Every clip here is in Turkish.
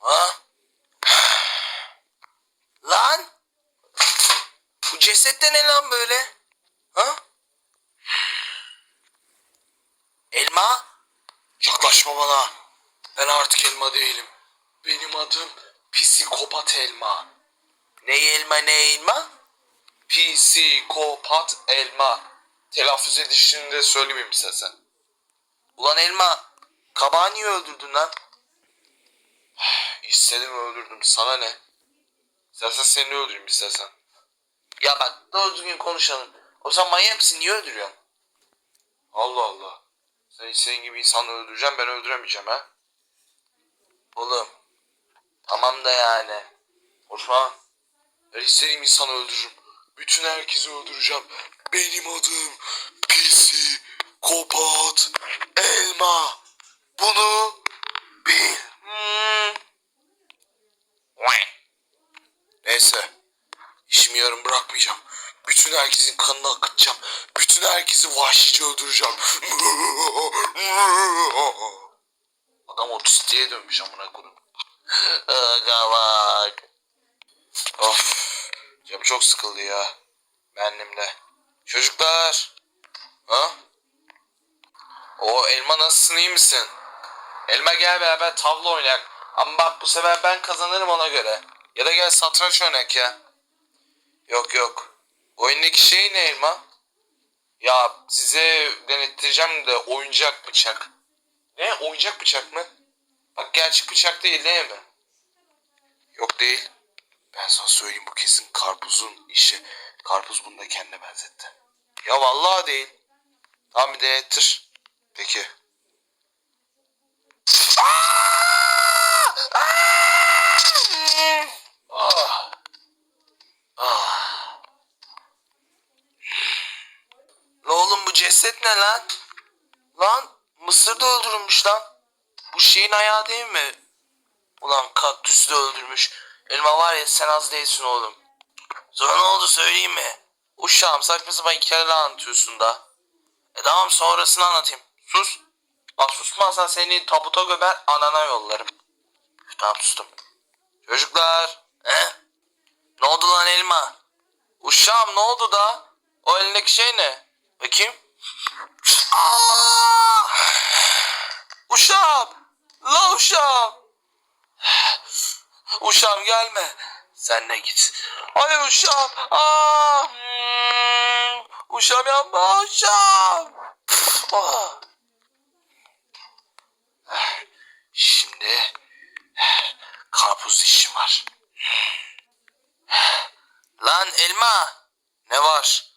Ha? Lan? Bu ceset de ne lan böyle? Ha? Elma? Yaklaşma bana. Ben artık elma değilim. Benim adım psikopat elma. Ne elma ne elma? Psikopat elma. Telaffuz edişini de söylemeyeyim istersen. Ulan elma. Kabağı niye öldürdün lan? İstedim öldürdüm. Sana ne? İstersen seni öldüreyim istersen. Ya bak doğru düzgün konuşalım. O zaman manyak mısın? Niye öldürüyorsun? Allah Allah. Sen istediğin gibi insanı öldüreceğim ben öldüremeyeceğim ha. Oğlum. Tamam da yani. Konuşma. Ben istediğim insanı öldürürüm. Bütün herkesi öldüreceğim. Benim adım Pisi Kopat Elma. Bunu bil. Hmm. Neyse. İşimi yarım bırakmayacağım. Bütün herkesin kanını akıtacağım. Bütün herkesi vahşice öldüreceğim. Adam otistiğe dönmüş amına kodum. Aga bak. Of. Canım çok sıkıldı ya. Benimle. Çocuklar. Ha? O elma nasılsın iyi misin? Elma gel beraber tavla oynayak. Ama bak bu sefer ben kazanırım ona göre. Ya da gel satranç oynayak ya. Yok yok. Oyundaki şey ne elma? Ya size denettireceğim de oyuncak bıçak. Ne? Oyuncak bıçak mı? Bak gerçek bıçak değil değil mi? Yok değil. Ben sana söyleyeyim bu kesin karpuzun işi. Karpuz bunu da kendine benzetti. Ya vallahi değil. Tamam bir denettir. Peki. Ah. Ah. La oğlum bu ceset ne lan? Lan Mısır'da öldürülmüş lan. Bu şeyin ayağı değil mi? Ulan kaktüsü de öldürmüş. Elma var ya sen az değilsin oğlum. Sonra ne oldu söyleyeyim mi? Uşağım saçma sapan hikayeler anlatıyorsun da. E tamam sonrasını anlatayım. Sus. Bak susmazsan seni tabuta göber anana yollarım. Tamam sustum. Çocuklar. He? Ne oldu lan elma? Uşağım ne oldu da? O elindeki şey ne? Bakayım. Aa! Uşağım. La uşağım. Uşağım gelme. Sen ne git. Hayır uşağım. Aa! Hmm. Uşağım yapma uşağım. Ah. Şimdi karpuz işim var. Lan elma. Ne var?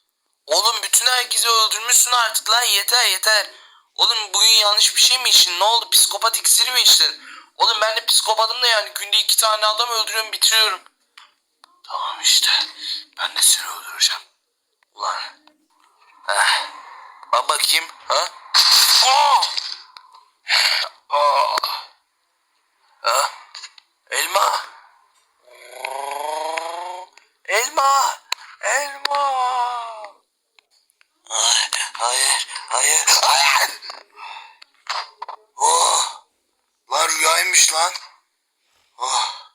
Oğlum bütün herkesi öldürmüşsün artık lan yeter yeter. Oğlum bugün yanlış bir şey mi içtin? Ne oldu? Psikopat iksiri mi içtin? Oğlum ben de psikopatım da yani günde iki tane adam öldürüyorum bitiriyorum. Tamam işte. Ben de seni öldüreceğim. Ulan. Heh. Bak bakayım. Ha? Aa! Aa! Ha? Elma. Elma. Elma. Ay, hayır, hayır, hayır. Oh. Lan rüyaymış lan. Oh.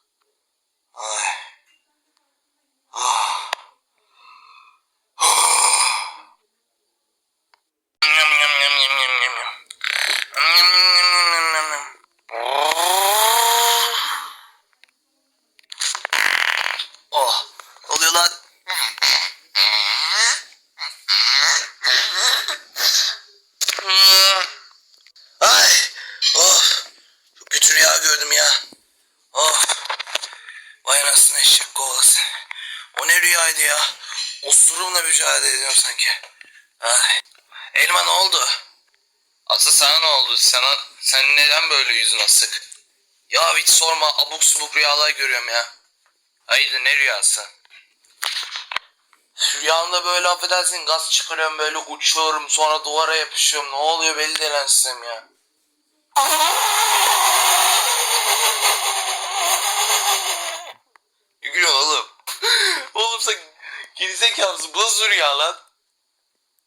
Ay. Oh. Oh. Nyam, nyam, nyam, nyam, nyam, nyam, nyam. Nyam, nyam, nyam, nyam, nyam, nyam. Oh. Ne oluyor lan? Ay. Of. Çok kötü rüya gördüm ya. Of. Vay anasını eşek kovalası. O ne rüyaydı ya? Osurumla mücadele ediyorum sanki. Ay. Elma ne oldu? Asıl sana ne oldu? Sana, sen neden böyle yüzün asık? Ya hiç sorma abuk subuk rüyalar görüyorum ya. Hayır ne rüyası? Rüyamda böyle affedersin gaz çıkarıyorum böyle uçuyorum sonra duvara yapışıyorum. Ne oluyor belli sistem ya. Ne gülüyorsun oğlum? oğlum sen gerizekalısın bu nasıl rüya lan?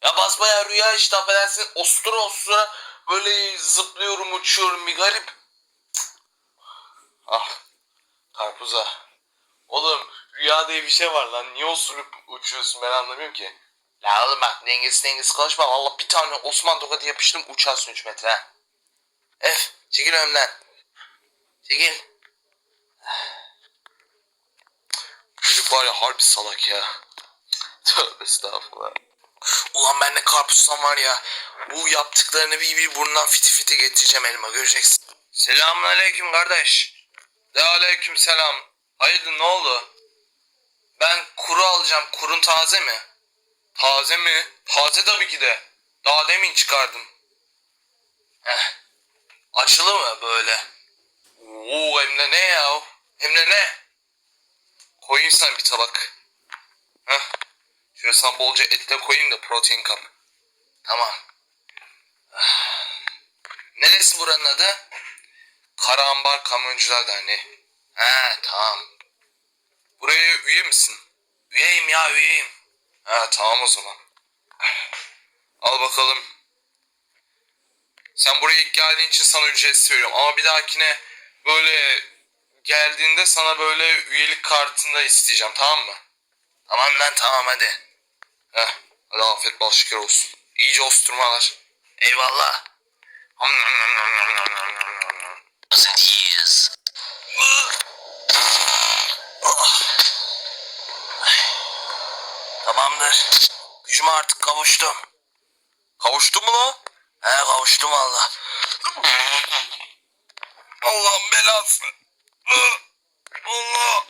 Ya basbayağı rüya işte affedersin ostura ostura Böyle zıplıyorum uçuyorum bir garip. Ah karpuza. Oğlum rüya diye bir şey var lan. Niye osurup uçuyorsun ben anlamıyorum ki. La oğlum bak dengesiz dengesiz konuşma. Valla bir tane Osman tokadı yapıştım uçarsın 3 metre ha. Ef çekil önümden. Çekil. Çocuk var ya harbi salak ya. Tövbe estağfurullah. Ulan ben de karpuzdan var ya. Bu yaptıklarını bir bir burnundan fiti fiti getireceğim elma göreceksin. Selamun aleyküm kardeş. De aleyküm selam. Hayırdır ne oldu? Ben kuru alacağım. Kurun taze mi? Taze mi? Taze tabii ki de. Daha demin çıkardım. Heh. Açılı mı böyle? Oo hem de ne ya? Hem de ne? Koyayım sen bir tabak. Heh. Sana bolca et de koyayım da protein kap. Tamam. Neresi buranın adı? Karaambar Kamyoncular Derneği. He tamam. Buraya üye misin? Üyeyim ya üyeyim. Ha tamam o zaman. Al bakalım. Sen buraya ilk geldiğin için sana ücretsiz veriyorum. Ama bir dahakine böyle geldiğinde sana böyle üyelik kartında isteyeceğim tamam mı? Tamam lan tamam hadi. Heh, hadi afiyet bal şeker olsun. İyice osturmalar. Eyvallah. Tamamdır. Gücüme artık kavuştum. Kavuştun mu lan? He kavuştum valla. Allah'ın belası. Allah.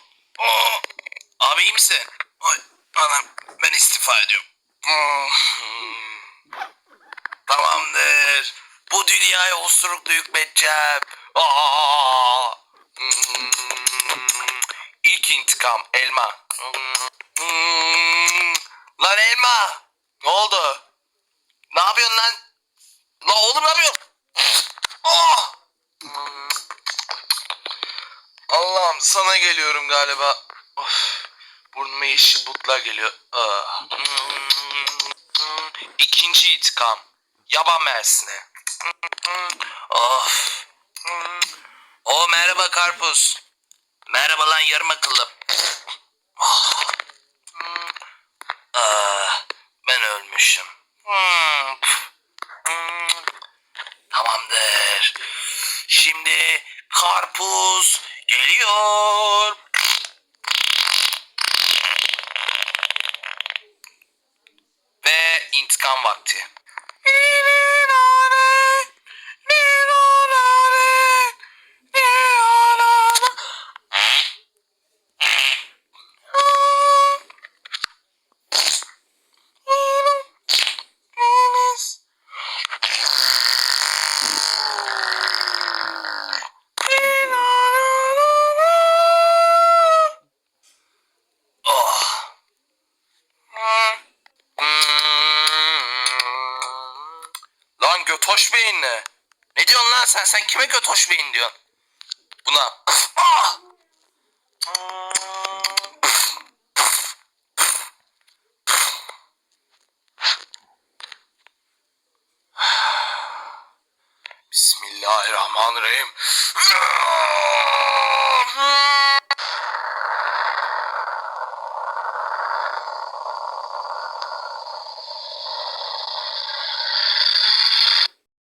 Abi iyi misin? Ay, anam ben istifa ediyorum. Tamamdır. Bu dünyaya osurukla hükmedeceğim. Aa! İlk intikam elma. Lan elma. Ne oldu? Ne yapıyorsun lan? Lan oğlum ne yapıyorsun? Ah! Allah'ım sana geliyorum galiba. Of, burnuma yeşil butlar geliyor. Ah. İkinci intikam. Yaban mersine. Of. O merhaba karpuz. Merhaba lan yarım akıllı. Ah. Ah, ben ölmüşüm. Hmm. Hmm. Tamamdır. Şimdi karpuz geliyor. Ve intikam vakti. Götoş beyinle. Ne diyorsun lan sen? Sen kime götoş beyin diyorsun? Buna. Ah! Bismillahirrahmanirrahim.